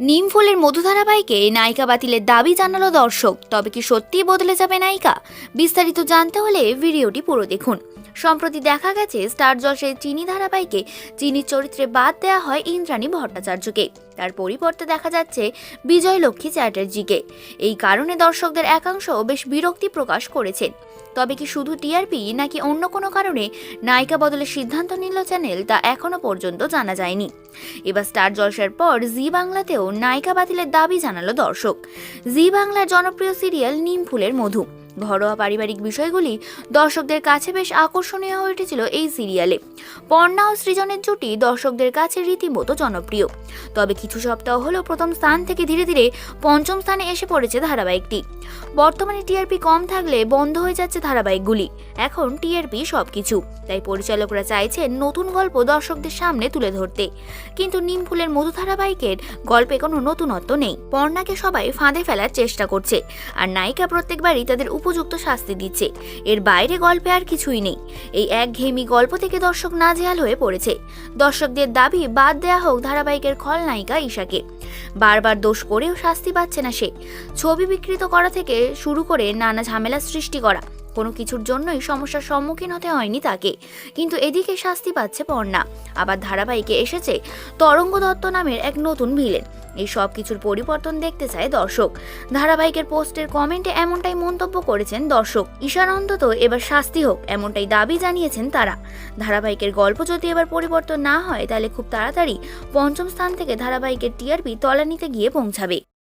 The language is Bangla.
নিম ফুলের মধু ধারাবাহিকে নায়িকা বাতিলের দাবি জানালো দর্শক। তবে কি সত্যিই বদলে যাবে নায়িকা? বিস্তারিত জানতে হলে ভিডিওটি পুরো দেখুন। সম্প্রতি দেখা গেছে, স্টার জলসের চিনি ধারাবাহিকে চিনির চরিত্রে বাদ দেওয়া হয় ইন্দ্রাণী ভট্টাচার্যকে। তার পরিবর্তে দেখা যাচ্ছে বিজয় লক্ষ্মী চ্যাটার্জিকে। এই কারণে দর্শকদের একাংশ বেশ বিরক্তি প্রকাশ করেছেন। তবে কি শুধু টিআরপি নাকি অন্য কোনো কারণে নায়িকা বদলের সিদ্ধান্ত নিল চ্যানেল তা এখনও পর্যন্ত জানা যায়নি। এবার স্টার জলসার পর জি বাংলাতেও নায়িকা বাতিলের দাবি জানালো দর্শক। জি বাংলার জনপ্রিয় সিরিয়াল নিম ফুলের মধু। ঘরোয়া পারিবারিক বিষয়গুলি দর্শকদের কাছে বেশ আকর্ষণীয় হয়ে উঠেছিল এই সিরিয়ালে। পর্ণা ও সৃজনের জুটি দর্শকদের কাছে রীতিমতো জনপ্রিয়। তবে কিছু সপ্তাহ হলো প্রথম স্থান থেকে ধীরে ধীরে পঞ্চম স্থানে এসে পড়েছে ধারাবাহিকটি। বর্তমানে টিআরপি কম থাকলে বন্ধ হয়ে যাচ্ছে ধারাবাহিকগুলি। এখন টিআরপি সবকিছু। তাই পরিচালকরা চাইছেন নতুন গল্প দর্শকদের সামনে তুলে ধরতে। কিন্তু নিম ফুলের মধু ধারাবাহিকের গল্পে কোনো নতুনত্ব নেই। পর্ণাকে সবাই ফাঁদে ফেলার চেষ্টা করছে। আর নায়িকা প্রত্যেকবারই তাদের উপযুক্ত শাস্তি দিচ্ছে। এর বাইরে গল্পে আর কিছুই নেই। এই একঘেয়েমি গল্প থেকে দর্শক নাজেহাল হয়ে পড়েছে। দর্শকদের দাবি, বাদ দেয়া হোক ধারাবাহিকের খলনায়িকা ঈশাকে। বারবার দোষ করেও শাস্তি পাচ্ছে না সে। ছবি বিকৃত করা থেকে শুরু করে নানা ঝামেলা সৃষ্টি করা। কোনো কিছুর জন্যই সমস্যার সম্মুখীন হতে হয়নি তাকে। কিন্তু এদিকে শাস্তি পাচ্ছে পর্ণা। আবার ধারাবাহিকে এসেছে তরঙ্গ দত্ত নামের এক নতুন ভিলেন। এই সব কিছুর পরিবর্তন দেখতে চায় দর্শক। ধারাবাহিকের পোস্টের কমেন্টে এমনটাই মন্তব্য করেছেন দর্শক। ঈশান অন্তত এবার শাস্তি হোক, এমনটাই দাবি জানিয়েছেন তারা। ধারাবাহিকের গল্প যদি এবার পরিবর্তন না হয়, তাহলে খুব তাড়াতাড়ি পঞ্চম স্থান থেকে ধারাবাহিকের টিআরপি তলানিতে গিয়ে পৌঁছাবে।